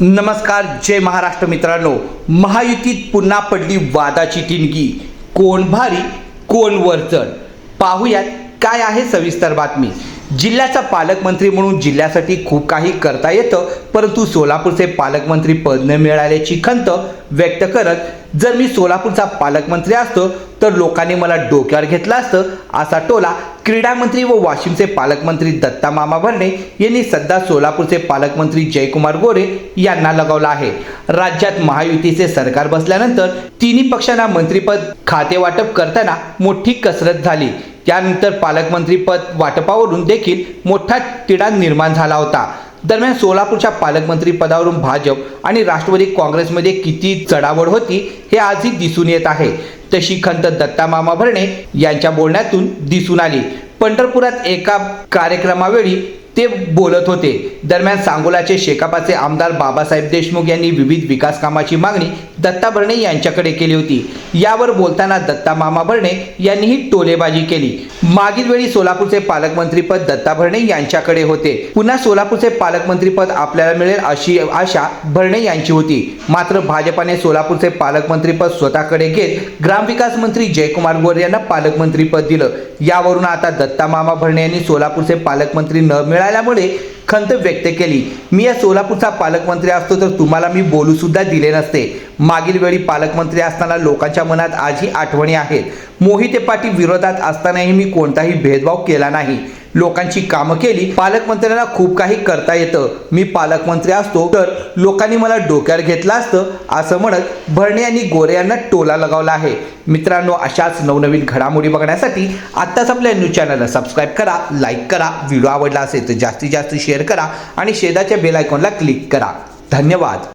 नमस्कार जय महाराष्ट्र मित्रांनो. महायुतीत पुन्हा पडली वादाची टिणगी. कोण भारी कोण वरचढ. पाहूयात काय आहे सविस्तर बातमी. जिल्ह्याचा पालकमंत्री म्हणून जिल्ह्यासाठी खूप काही करता येतं परंतु सोलापूरचे पालकमंत्री पद न मिळाल्याची खंत व्यक्त करत जर मी सोलापूरचा पालकमंत्री असतो तर लोकांनी मला डोक्यावर घेतलं असतं असा टोला क्रीडा मंत्री व वाशिमचे पालकमंत्री दत्ता मामा भरणे यांनी सध्या सोलापूरचे पालकमंत्री जयकुमार गोरे यांना लगावला आहे. राज्यात महायुतीचे सरकार बसल्यानंतर तिन्ही पक्षांना मंत्रीपद खाते वाटप करताना मोठी कसरत झाली. त्यानंतर पालकमंत्रीपद वाटपावरून देखील मोठा तिढा निर्माण झाला होता. दरम्यान सोलापूरच्या पालकमंत्री पदावरून भाजप आणि राष्ट्रवादी काँग्रेसमध्ये किती चढावड होती हे आजही दिसून येत आहे. तशी खंत दत्ता मामा भरणे यांच्या बोलण्यातून दिसून आली. पंढरपुरात एका कार्यक्रमावेळी ते बोलत होते. दरम्यान सांगोलाचे शेकापाचे आमदार बाबासाहेब देशमुख यांनी विविध विकास कामाची मागणी दत्ता भरणे यांच्याकडे केली होती. यावर बोलताना दत्ता मामा भरणे यांनीही टोलेबाजी केली. मागील वेळी सोलापूरचे पालकमंत्रीपद दत्ता भरणे यांच्याकडे होते. पुन्हा सोलापूरचे पालकमंत्रीपद आपल्याला मिळेल अशी आशा भरणे यांची होती. मात्र भाजपाने सोलापूरचे पालकमंत्रीपद स्वतःकडे घेत ग्रामविकास मंत्री जयकुमार गोरे यांना पालकमंत्रीपद दिलं. यावरून आता दत्ता मामा भरणे यांनी सोलापूरचे पालकमंत्री न मिळाल्यामुळे खंत व्यक्त केली. मी या सोलापूरचा पालकमंत्री असतो तर तुम्हाला मी बोलू सुद्धा दिले नसते. मागील वेळी पालकमंत्री असताना लोकांच्या मनात आजही आठवणी आहेत. मोहिते पाटील विरोधात असतानाही मी कोणताही भेदभाव केला नाही. लोकांची कामं केली. पालकमंत्र्यांना खूप काही करता येतं. मी पालकमंत्री असतो तर लोकांनी मला डोक्यावर घेतलं असतं असं म्हणत भरणे यांनी गोरे यांना टोला लगावला आहे. मित्रांनो अशाच नवनवीन घडामोडी बघण्यासाठी आत्ताच आपल्या न्यूज चॅनलला सबस्क्राईब करा लाईक करा व्हिडिओ आवडला असेल तर जास्तीत जास्त शेअर करा आणि शेजारच्या बेल आयकॉनला क्लिक करा. धन्यवाद.